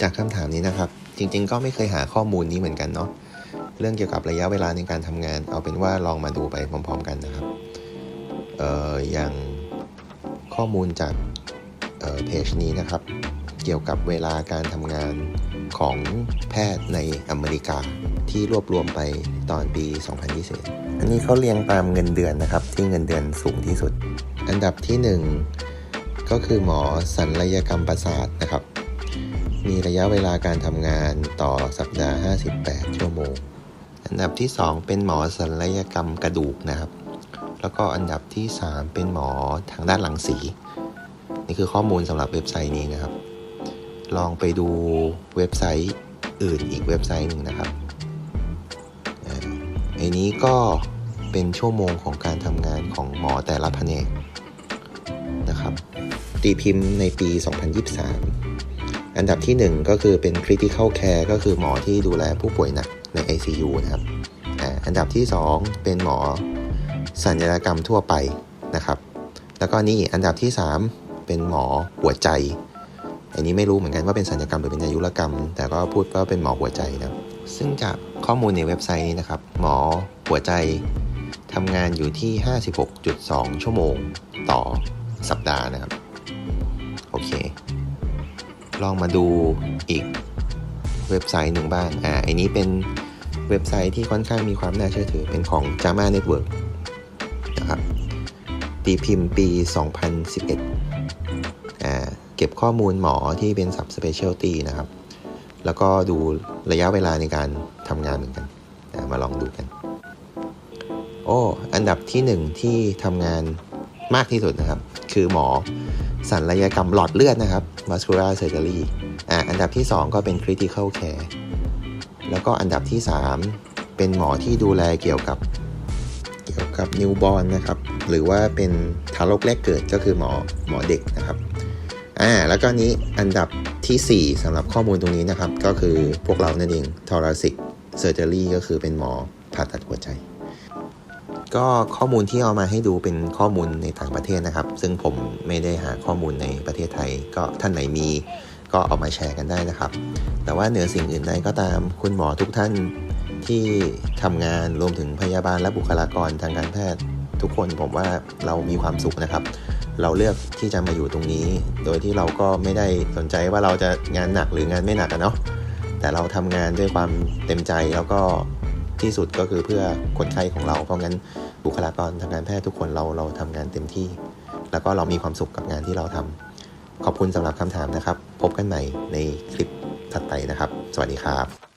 จากคำถามนี้นะครับ จริงๆ ก็ไม่เคยหาข้อมูลนี้เหมือนกันเนาะเรื่องเกี่ยวกับระยะเวลาในการทำงาน เอาเป็นว่าลองมาดูไปพร้อม ๆ กันนะครับเอ่ออย่างข้อมูลจากเอ่อเพจนี้นะครับ เกี่ยวกับเวลาการทำงานของแพทย์ในอเมริกาที่รวบรวมไปตอนปี 2020 อันนี้เขาเรียงตามเงินเดือนนะครับ ที่เงินเดือนสูงที่สุด อันดับที่ 1 ก็คือหมอศัลยกรรมประสาทนะครับ ระยะเวลาการทำงานต่อสัปดาห์ 58 ชั่วโมง อันดับที่ 2 เป็นหมอศัลยกรรมกระดูกนะครับ แล้วก็อันดับที่ 3 เป็นหมอทางด้านหลังสี นี่คือข้อมูลสำหรับเว็บไซต์นี้นะครับ ลองไปดูเว็บไซต์อื่นอีกเว็บไซต์หนึ่งนะครับอ่าไอ้นี้ก็เป็นชั่วโมงของการทำงานของหมอแต่ละแผนกนะครับ ตีพิมพ์ในปี 2023 อันดับที่ 1 ก็คือเป็น critical care ก็คือหมอที่ดูแลผู้ป่วยหนักใน ICU นะครับอ่าอันดับที่ 2 เป็นหมอสัญญกรรมทั่วไปนะครับ แล้วก็นี่อันดับที่ 3 เป็นหมอหัวใจ อันนี้ไม่รู้เหมือนกันว่าเป็นสัญญกรรมหรือเป็นอายุรกรรม แต่ก็พูดว่าเป็นหมอหัวใจนะซึ่งจากข้อมูลในเว็บไซต์นี้นะครับ หมอหัวใจทำงานอยู่ที่ 56.2 ชั่วโมงต่อสัปดาห์นะครับ โอเค ลองมาดูอีกเว็บไซต์หนึ่งบ้างอ่าอันนี้เป็นเว็บไซต์ที่ค่อนข้างมีความน่าเชื่อถือเป็นของ JAMA Network นะครับตีพิมพ์ปี 2011อ่าเก็บข้อมูลหมอที่เป็น sub specialty นะครับ แล้วก็ดูระยะเวลาในการทำงานเหมือนกันมาลองดูกัน โอ้ อันดับที่หนึ่งที่ทำงานมากที่สุดนะครับ คือหมอ ศัลยกรรมหลอดเลือดนะครับ vascular surgery อ่าอันดับที่ 2 ก็เป็น critical care แล้วก็อันดับที่ 3 เป็นหมอที่ดูแลเกี่ยวกับเกี่ยวกับนิวบอ r นะครับ หรือว่าเป็นทารกแรกเกิดก็คือหมอหมอเด็กนะครับอ่าแล้วก็นี้อันดับทีสี่4สำหรับข้อมูลตรงนี้นะครับ ก็คือพวกเรานั่นเอง thoracic surgery ก็คือเป็นหมอผ่าตัดหัวใจ ก็ข้อมูลที่เอามาให้ดูเป็นข้อมูลในต่างประเทศนะครับ ซึ่งผมไม่ได้หาข้อมูลในประเทศไทย ก็ท่านไหนมีก็เอามาแชร์กันได้นะครับ แต่ว่าเหนือสิ่งอื่นใดก็ตามคุณหมอทุกท่านที่ทำงานรวมถึงพยาบาลและบุคลากรทางการแพทย์ทุกคนผมว่าเรามีความสุขนะครับ เราเลือกที่จะมาอยู่ตรงนี้ โดยที่เราก็ไม่ได้สนใจว่าเราจะงานหนักหรืองานไม่หนักอะเนาะแต่เราทำงานด้วยความเต็มใจแล้วก็ ที่สุดก็คือเพื่อคนไข้ของเรา เพราะงั้นบุคลากรทางการแพทย์ทุกคนเราเราทำงานเต็มที่ แล้วก็เรามีความสุขกับงานที่เราทำขอบคุณสำหรับคำถามนะครับ พบกันใหม่ในคลิปถัดไปนะครับ สวัสดีครับ